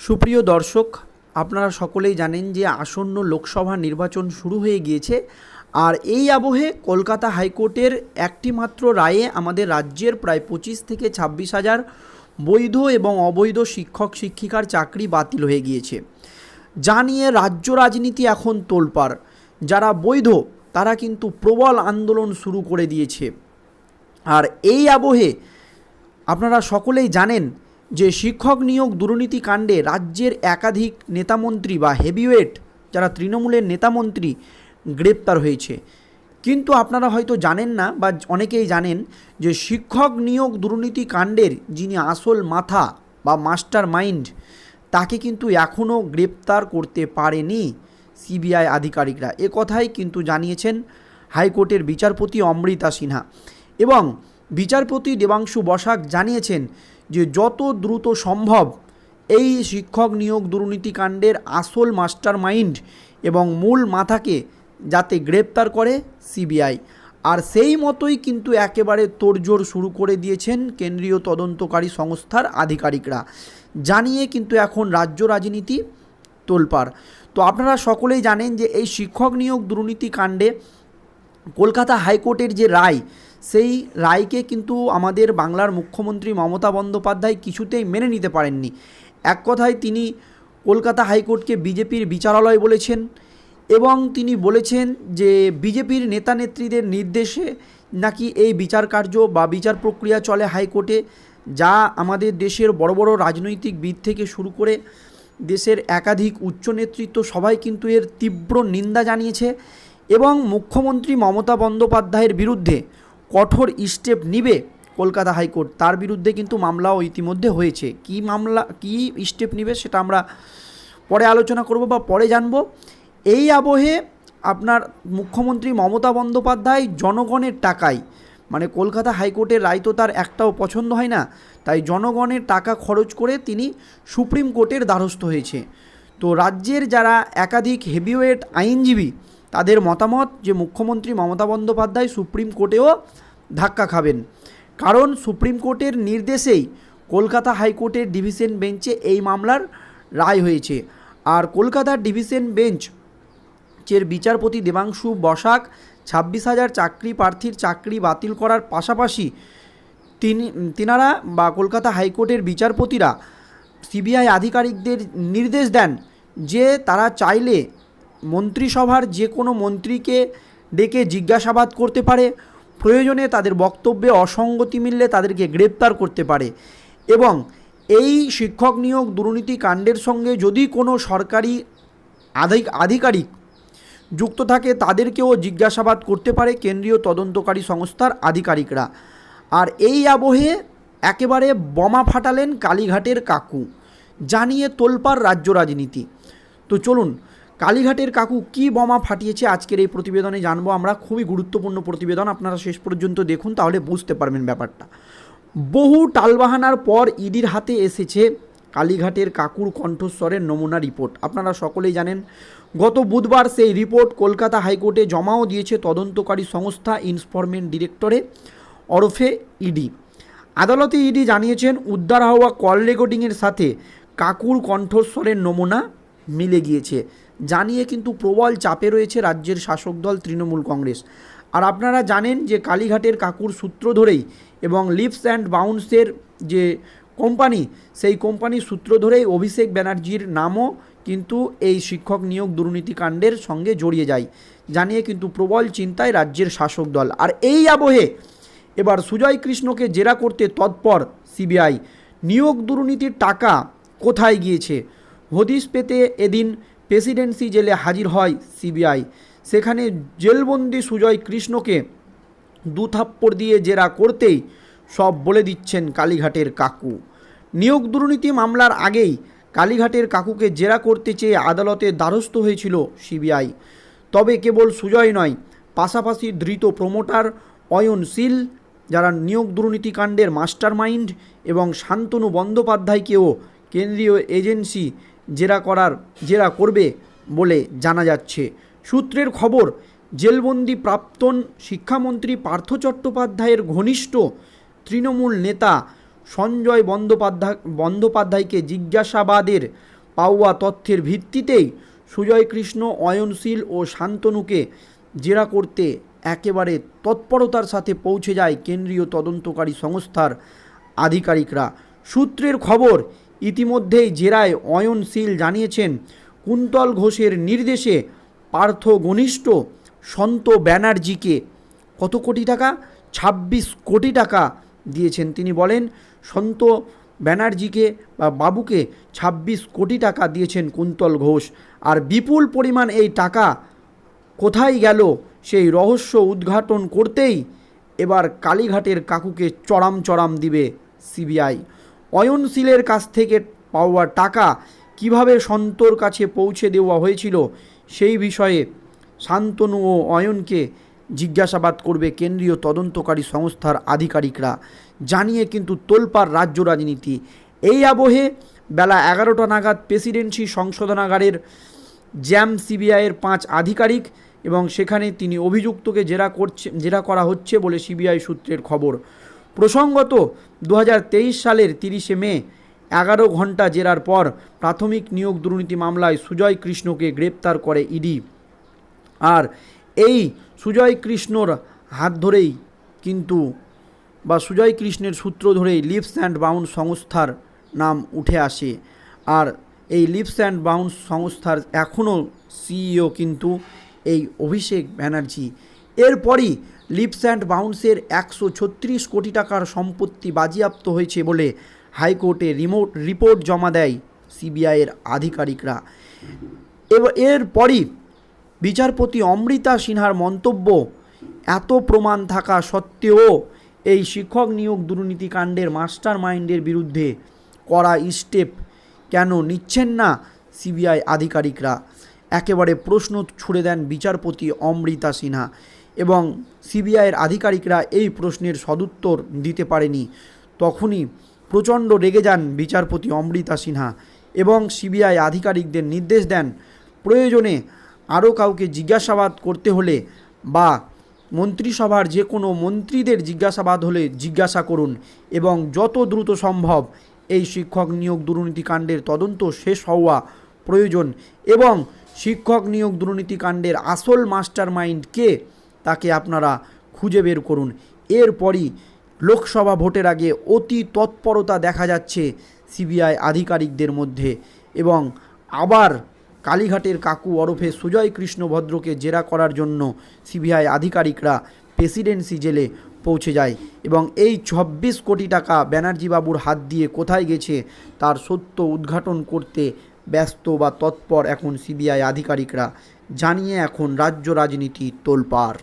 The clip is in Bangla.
সুপ্রিয় দর্শক, আপনারা সকলেই জানেন যে আসন্ন লোকসভা নির্বাচন শুরু হয়ে গিয়েছে আর এই আবহে কলকাতা হাইকোর্টের একটি মাত্র রায়ে আমাদের রাজ্যের প্রায় পঁচিশ থেকে ছাব্বিশ হাজার বৈধ এবং অবৈধ শিক্ষক, শিক্ষিকার চাকরি বাতিল হয়ে গিয়েছে। যা নিয়ে রাজ্য রাজনীতি এখন তোলপাড়। যারা বৈধ, তারা কিন্তু প্রবল আন্দোলন শুরু করে দিয়েছে। আর এই আবহে আপনারা সকলেই জানেন যে শিক্ষক নিয়োগ দুর্নীতি কাণ্ডে রাজ্যের একাধিক নেতামন্ত্রী বা হেভিওয়েট, যারা তৃণমূলের নেতামন্ত্রী, গ্রেপ্তার হয়েছে। কিন্তু আপনারা হয়তো জানেন না বা অনেকেই জানেন যে শিক্ষক নিয়োগ দুর্নীতি কাণ্ডের যিনি আসল মাথা বা মাস্টার মাইন্ড, তাকে কিন্তু এখনও গ্রেপ্তার করতে পারেনি সিবিআই আধিকারিকরা। এ কথাই কিন্তু জানিয়েছেন হাইকোর্টের বিচারপতি অমৃতা সিনহা। এবং বিচারপতি দেবাংশু বসাক জানিয়েছেন যে যত দ্রুত সম্ভব এই শিক্ষক নিয়োগ দুর্নীতিকাণ্ডের আসল মাস্টার মাইন্ড এবং মূল মাথাকে যাতে গ্রেপ্তার করে সিবিআই। আর সেই মতোই কিন্তু একেবারে তোড়জোড় শুরু করে দিয়েছেন কেন্দ্রীয় তদন্তকারী সংস্থার আধিকারিকরা। জানিয়ে কিন্তু এখন রাজ্য রাজনীতি তোলপাড়। তো আপনারা সকলেই জানেন যে এই শিক্ষক নিয়োগ দুর্নীতি কাণ্ডে কলকাতা হাইকোর্টের যে রায় সেই রায়কে কিন্তু আমাদের বাংলার মুখ্যমন্ত্রী মমতা বন্দ্যোপাধ্যায় কিছুতেই মেনে নিতে পারেননি। এক কথায় তিনি কলকাতা হাইকোর্টকে বিজেপির বিচারালয় বলেছেন এবং তিনি বলেছেন যে বিজেপির নেতা নেত্রীদের নির্দেশে নাকি এই বিচার কার্য বা বিচার প্রক্রিয়া চলে হাইকোর্টে, যা আমাদের দেশের বড় বড় রাজনৈতিক বিদ থেকে শুরু করে দেশের একাধিক উচ্চ নেতৃত্ব সবাই কিন্তু এর তীব্র নিন্দা জানিয়েছে এবং মুখ্যমন্ত্রী মমতা বন্দ্যোপাধ্যায়ের বিরুদ্ধে কঠোর স্টেপ নিবে কলকাতা হাইকোর্ট। তার বিরুদ্ধে কিন্তু মামলাও ইতিমধ্যে হয়েছে। কি মামলা, কি স্টেপ নিবে সেটা আমরা পরে আলোচনা করব বা পরে জানব। এই আবহে আপনার মুখ্যমন্ত্রী মমতা বন্দ্যোপাধ্যায় জনগণের টাকায় মানে কলকাতা হাইকোর্টের রায় তো তার একটাও পছন্দ হয় না, তাই জনগণের টাকা খরচ করে তিনি সুপ্রিম কোর্টের দ্বারস্থ হয়েছে। তো রাজ্যের যারা একাধিক হেভিওয়েট আইনজীবী তাদের মতামত যে মুখ্যমন্ত্রী মমতা বন্দ্যোপাধ্যায় সুপ্রিম কোর্টেও ধাক্কা খাবেন। কারণ সুপ্রিম কোর্টের নির্দেশেই কলকাতা হাইকোর্টের ডিভিশন বেঞ্চে এই মামলার রায় হয়েছে। আর কলকাতার ডিভিশন বেঞ্চ চের বিচারপতি দেবাংশু বসাক ছাব্বিশ হাজার চাকরি প্রার্থীর চাকরি বাতিল করার পাশাপাশি তিনি, তিনারা বা কলকাতা হাইকোর্টের বিচারপতিরা সিবিআই আধিকারিকদের নির্দেশ দেন যে তারা চাইলে মন্ত্রিসভার যে কোনো মন্ত্রীকে ডেকে জিজ্ঞাসাবাদ করতে পারে, প্রয়োজনে তাদের বক্তব্যে অসঙ্গতি মিললে তাদেরকে গ্রেপ্তার করতে পারে এবং এই শিক্ষক নিয়োগ দুর্নীতি কাণ্ডের সঙ্গে যদি কোনো সরকারি আধিকারিক যুক্ত থাকে, তাদেরকেও জিজ্ঞাসাবাদ করতে পারে কেন্দ্রীয় তদন্তকারী সংস্থার আধিকারিকরা। আর এই আবহে একেবারে বোমা ফাটালেন কালীঘাটের কাকু, জানিয়ে তোলপাড় রাজ্য রাজনীতি। তো চলুন কালীঘাটের কাকু কি বোমা ফাটিয়েছে আজকের এই প্রতিবেদনে জানব। আমরা খুবই গুরুত্বপূর্ণ প্রতিবেদন, আপনারা শেষ পর্যন্ত দেখুন, তাহলে বুঝতে পারবেন ব্যাপারটা। বহু টালবাহানার পর ইডির হাতে এসেছে কালীঘাটের কাকুর কণ্ঠস্বরের নমুনা রিপোর্ট। আপনারা সকলেই জানেন, গত বুধবার সেই রিপোর্ট কলকাতা হাইকোর্টে জমাও দিয়েছে তদন্তকারী সংস্থা ইনফরমেন্ট ডিরেক্টরে ওরফে ইডি। আদালতে ইডি জানিয়েছেন, উদ্ধার হওয়া কল রেকর্ডিংয়ের সাথে কাকুর কণ্ঠস্বরের নমুনা মিলে গিয়েছে। জানিয়ে কিন্তু প্রবল চাপে রয়েছে রাজ্যের শাসক দল তৃণমূল কংগ্রেস। আর আপনারা জানেন যে কালীঘাটের কাকুর সূত্র ধরেই এবং লিপস অ্যান্ড বাউন্সের যে কোম্পানি, সেই কোম্পানির সূত্র ধরেই অভিষেক ব্যানার্জির নামও কিন্তু এই শিক্ষক নিয়োগ দুর্নীতিকাণ্ডের সঙ্গে জড়িয়ে যায়। জানিয়ে কিন্তু প্রবল চিন্তায় রাজ্যের শাসক দল। আর এই আবহে এবার সুজয় কৃষ্ণকে জেরা করতে তৎপর সিবিআই। নিয়োগ দুর্নীতির টাকা কোথায় গিয়েছে? হদিশ পেতে এদিন প্রেসিডেন্সি জেলে হাজির হয় সিবিআই। সেখানে জেলবন্দি সুজয় কৃষ্ণকে দু থাপ্পড় দিয়ে জেরা করতেই সব বলে দিচ্ছেন কালীঘাটের কাকু। নিয়োগ দুর্নীতি মামলার আগেই কালীঘাটের কাকুকে জেরা করতে চেয়ে আদালতে দ্বারস্থ হয়েছিল সিবিআই। তবে কেবল সুজয় নয়, পাশাপাশি ধৃত প্রমোটার অয়ন শীল, যারা নিয়োগ দুর্নীতিকাণ্ডের মাস্টার মাইন্ড এবং শান্তনু বন্দ্যোপাধ্যায়কেও কেন্দ্রীয় এজেন্সি জেরা করার, জেরা করবে বলে জানা যাচ্ছে। সূত্রের খবর, জেলবন্দি প্রাক্তন শিক্ষামন্ত্রী পার্থ চট্টোপাধ্যায়ের ঘনিষ্ঠ তৃণমূল নেতা সঞ্জয় বন্দ্যোপাধ্যায়, বন্দ্যোপাধ্যায়কে জিজ্ঞাসাবাদের পাওয়া তথ্যের ভিত্তিতেই সুজয় কৃষ্ণ অয়নশীল ও শান্তনুকে জেরা করতে একেবারে তৎপরতার সাথে পৌঁছে যায় কেন্দ্রীয় তদন্তকারী সংস্থার আধিকারিকরা। সূত্রের খবর ইতিমধ্যেই জেরায় অয়নশীল জানিয়েছেন, কুন্তল ঘোষের নির্দেশে পার্থ ঘনিষ্ঠ সন্ত ব্যানার্জিকে কত কোটি টাকা? ২৬ কোটি টাকা দিয়েছেন। তিনি বলেন, সন্ত ব্যানার্জিকে বা বাবুকে ২৬ কোটি টাকা দিয়েছেন কুন্তল ঘোষ। আর বিপুল পরিমাণ এই টাকা কোথায় গেল সেই রহস্য উদ্ঘাটন করতেই এবার কালীঘাটের কাকুকে চড়াম চড়াম দিবে সিবিআই। অয়নশীলের কাছ থেকে পাওয়া টাকা কীভাবে সন্তর কাছে পৌঁছে দেওয়া হয়েছিল সেই বিষয়ে শান্তনু ও অয়নকে জিজ্ঞাসাবাদ করবে কেন্দ্রীয় তদন্তকারী সংস্থার আধিকারিকরা। জানিয়ে কিন্তু তোলপাড় রাজ্য রাজনীতি। এই আবহে বেলা এগারোটা নাগাদ প্রেসিডেন্সি সংশোধনাগারের জ্যাম সিবিআইয়ের পাঁচ আধিকারিক এবং সেখানে তিনি অভিযুক্তকে জেরা করছে, জেরা করা হচ্ছে বলে সিবিআই সূত্রের খবর। প্রসঙ্গত দু হাজার তেইশ সালের তিরিশে মে, এগারো ঘণ্টা জেরার পর প্রাথমিক নিয়োগ দুর্নীতি মামলায় সুজয় কৃষ্ণকে গ্রেপ্তার করে ইডি। আর এই সুজয় কৃষ্ণর হাত ধরেই কিন্তু বা সুজয় কৃষ্ণের সূত্র ধরেই লিপস অ্যান্ড বাউন্ড সংস্থার নাম উঠে আসে। আর এই লিপস অ্যান্ড বাউন্ড সংস্থার এখনও সিইও কিন্তু এই অভিষেক ব্যানার্জি এরপরই লিপস অ্যান্ড বাউন্সের একশো ছত্রিশ কোটি টাকার সম্পত্তি বাজেয়াপ্ত হয়েছে বলে হাইকোর্টে রিমোট রিপোর্ট জমা দেয় সিবিআইয়ের আধিকারিকরা। এরপরই বিচারপতি অমৃতা সিনহার মন্তব্য, এত প্রমাণ থাকা সত্ত্বেও এই শিক্ষক নিয়োগ দুর্নীতিকাণ্ডের মাস্টার মাইন্ডের বিরুদ্ধে করা স্টেপ কেন নিচ্ছেন না? সিবিআই আধিকারিকরা। একেবারে প্রশ্ন ছুড়ে দেন বিচারপতি অমৃতা সিনহা। এবং সিবিআইয়ের আধিকারিকরা এই প্রশ্নের সদুত্তর দিতে পারেনি। তখনই প্রচণ্ড রেগে যান বিচারপতি অমৃতা সিনহা এবং সিবিআই আধিকারিকদের নির্দেশ দেন, প্রয়োজনে আরও কাউকে জিজ্ঞাসাবাদ করতে হলে বা মন্ত্রিসভার যে কোনো মন্ত্রীদের জিজ্ঞাসাবাদ হলে জিজ্ঞাসা করুন এবং যত দ্রুত সম্ভব এই শিক্ষক নিয়োগ দুর্নীতিকাণ্ডের তদন্ত শেষ হওয়া প্রয়োজন এবং শিক্ষক নিয়োগ দুর্নীতিকাণ্ডের আসল মাস্টার মাইন্ড কে তাকে আপনারা খুঁজে বের করুন। এরপরই লোকসভা ভোটের আগে অতি তৎপরতা দেখা যাচ্ছে সিবিআই আধিকারিকদের মধ্যে এবং আবার কালীঘাটের কাকু ওরফে সুজয় কৃষ্ণ ভদ্রকে জেরা করার জন্য সিবিআই আধিকারিকরা প্রেসিডেন্সি জেলে পৌঁছে যায় এবং এই চব্বিশ কোটি টাকা ব্যানার্জি বাবুর হাত দিয়ে কোথায় গেছে তার সত্য উদ্ঘাটন করতে ব্যস্ত বা তৎপর এখন সিবিআই আধিকারিকরা। জানিয়ে এখন রাজ্য রাজনীতি তোলপাড়।